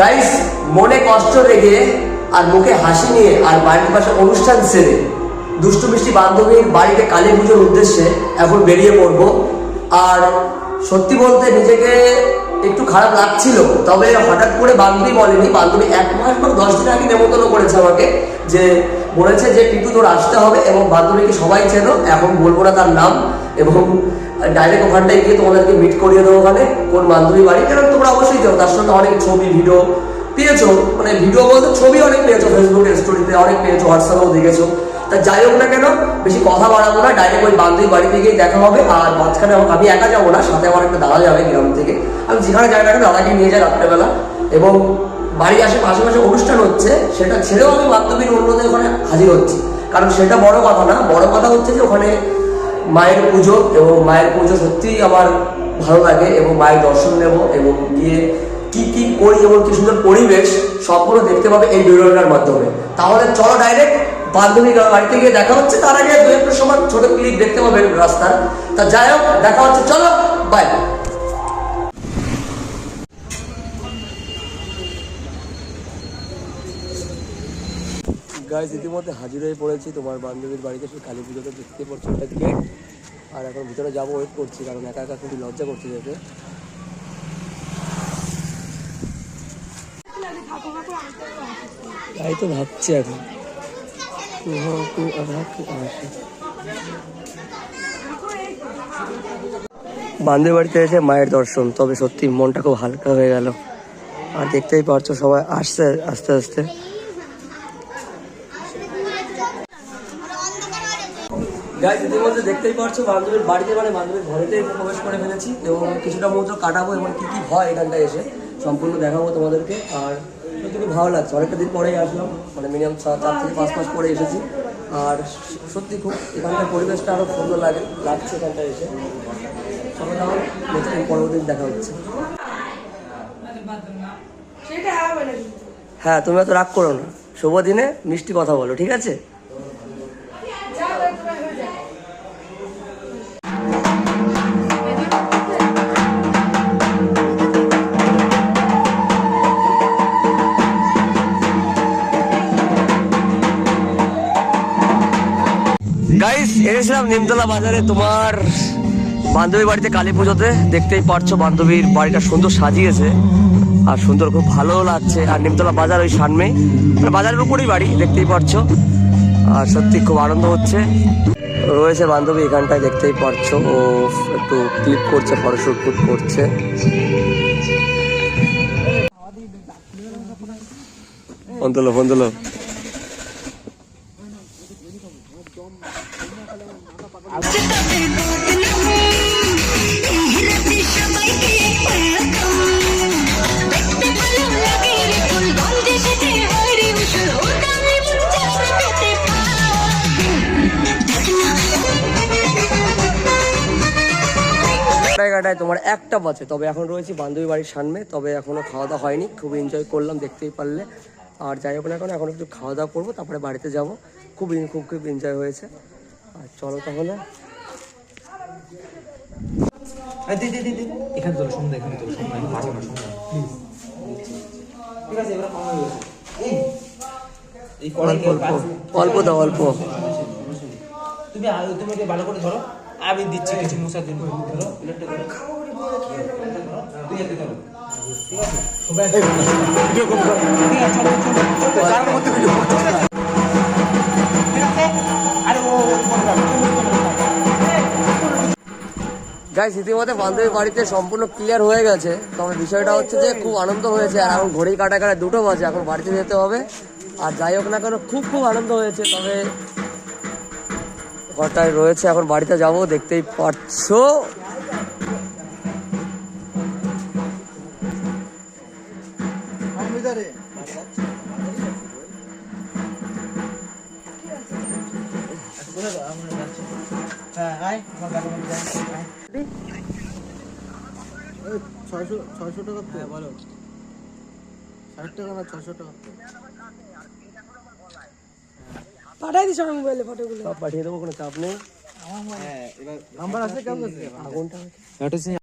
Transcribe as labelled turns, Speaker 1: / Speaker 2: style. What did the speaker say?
Speaker 1: Guys মনে কষ্ট রেখে আর মুখে হাসি নিয়ে আর বাড়ির পাশে অনুষ্ঠান সেরে। দুষ্টু মিষ্টি বান্ধবীর বাড়িতে কালী পুজোর উদ্দেশ্যে এখন বেরিয়ে পড়ব। আর সত্যি বলতে নিজেকে একটু খারাপ লাগছিল, তবে হঠাৎ করে বান্ধবী বলেনি। বান্ধবী এক মাস বা দশ দিন আগে নেমন্তন্ন করেছে আমাকে, যে বলেছে যে পিটু তোর আসতে হবে এবং বান্ধবীকে সবাই চেনো, এখন বলব না তার নাম এবং ডাইরেক্ট ওখানটায় গিয়ে তোমাদেরকে মিট করিয়ে দেবো ওখানে, কোন বান্ধবী বাড়ি। কারণ তোমরা অবশ্যই জানো, তার সঙ্গে অনেক ছবি ভিডিও পেয়েছ। মানে ভিডিও বলতে ছবি অনেক পেয়েছ ফেসবুকে স্টোরিতে অনেক পেয়েছ হোয়াটসঅ্যাপেও দেখেছ। তা যাই হোক না কেন, বেশি কথা বাড়াবো না ডাইরেক্ট ওই বান্ধবী বাড়িতে গিয়ে দেখা হবে। আর মাঝখানে আমি একা যাব না, সাথে আমার একটা দাদা যাবে গ্রাম থেকে। আমি যেখানে যাই না কেন, দাদাকে নিয়ে যাই রাত্রেবেলা। এবং বাড়ি আসে পাশাপাশি অনুষ্ঠান হচ্ছে, সেটা ছেড়েও আমি বান্ধবীর অন্যদের ওখানে হাজির হচ্ছি। কারণ সেটা বড় কথা না, বড় কথা হচ্ছে যে ওখানে মায়ের পুজো এবং মায়ের পুজো সত্যিই আমার ভালো লাগে এবং মায়ের দর্শন নেব এবং গিয়ে কি কি করি এবং কি সুন্দর পরিবেশ সবগুলো দেখতে পাবে এই ভিডিওটার মাধ্যমে। তাহলে চলো ডাইরেক্ট বান্ধবী বাড়িতে গিয়ে দেখা হচ্ছে। তার আগে দু একটা সময় ছোট ক্লিপ দেখতে পাবে রাস্তার। তা যাই হোক, দেখা হচ্ছে। চলো বাই গাইজ ইতিমধ্যে হাজির হয়ে পড়েছি। তোমার বান্ধবীর বাড়িতে সেই কালী পুজোতে দেখতে পড়ছো ওটা গেট আর এখন ভিতরে যাব ওয়েট করছি, কারণ একা একা খুবই লজ্জা করছে যেতে। তাই তো ভাবছি এখন। বান্ধবী বাড়িতে এসে মায়ের দর্শন, তবে সত্যি মনটা খুব হালকা হয়ে গেল। আর দেখতেই পারছ সবাই আসছে আস্তে আস্তে। গাইজ ইতিমধ্যে দেখতেই পারছ বান্ধবীর বাড়িতে মানে বান্ধবীর ঘরেতে প্রবেশ করে ফেলেছি এবং কিছুটা মুহূর্ত কাটাবো এবং কি কি হয় এখানটায় এসে সম্পূর্ণ দেখাবো তোমাদেরকে। আর সত্যি ভালো লাগছে। অনেকটা দিন পরেই আসলাম মানে মিনিমাম চার থেকে পাঁচ মাস পরে এসেছি। আর সত্যি খুব এখানকার পরিবেশটা আরও সুন্দর লাগে লাগছে এখানটায় এসে। সবাই তাহলে নেক্সট টাইম পরবর্তী দেখা হচ্ছে। হ্যাঁ তুমি অত রাগ করো না। শুভ দিনে মিষ্টি কথা বলো ঠিক আছে? গাইস এনেছিলাম নিমতলা বাজারে তোমার বান্ধবীর বাড়িতে কালী পুজোতে। দেখতেই পারছ বান্ধবীর বাড়িটা সুন্দর সাজিয়েছে আর সুন্দর, খুব ভালো লাগছে। আর নিমতলা বাজার ওই সামনে মানে বাজারের উপরেই বাড়ি, দেখতেই পারছ। আর সত্যি খুব আনন্দ হচ্ছে। রয়েছে বান্ধবী এখানটায়, দেখতেই পারছ। ও একটু ক্লিক করছে ফটোশুট ফুট করছে। ফোন তোলো ফোন তোলো। জায়গাটায় তোমার একটা বাজে, তবে এখন রয়েছি বান্ধবী বাড়ির সামনে, তবে এখনও খাওয়া দাওয়া হয়নি, খুব এনজয় করলাম, দেখতেই পারলে। আর যাই হোক না এখন এখন একটু খাওয়া দাওয়া করব তারপরে বাড়িতে যাব। খুব খুব খুব এনজয় হয়েছে। আর চলো তাহলে।
Speaker 2: এখানে এখানে আমি পারব না সুন্দর ঠিক আছে এবার কম হয়ে গেছে। এই এই
Speaker 1: অল্প অল্প অল্প দাও অল্প।
Speaker 2: তুমি আর তুমি ভালো করে ধরো। আমি দিচ্ছি কিছু মশার জন্য। ধরো তুই ধরো। সবাই ঠিক আছে?
Speaker 1: গাইস ইতিমধ্যে বান্ধবীর বাড়িতে সম্পূর্ণ ক্লিয়ার হয়ে গেছে। তবে বিষয়টা হচ্ছে যে খুব আনন্দ হয়েছে। আর এখন ঘড়ি কাটা কাটা দুটো বাজে, এখন বাড়িতে যেতে হবে। আর যাই হোক না কেন, খুব খুব আনন্দ হয়েছে। তবে ঘরটায় রয়েছে, এখন বাড়িতে যাব, দেখতেই পাচ্ছো।
Speaker 2: হ্যাঁ আয় আমার গাড়ির মধ্যে আয়
Speaker 3: ছয়শো ছয়শো টাকা হ্যাঁ বলো। ষাট টাকা না ছশো টাকা
Speaker 1: সব পাঠিয়ে দেবো কোনো চাপ নেই।
Speaker 2: হ্যাঁ এবার
Speaker 3: নাম্বার আছে কেমন আছে?
Speaker 1: আগুনটা।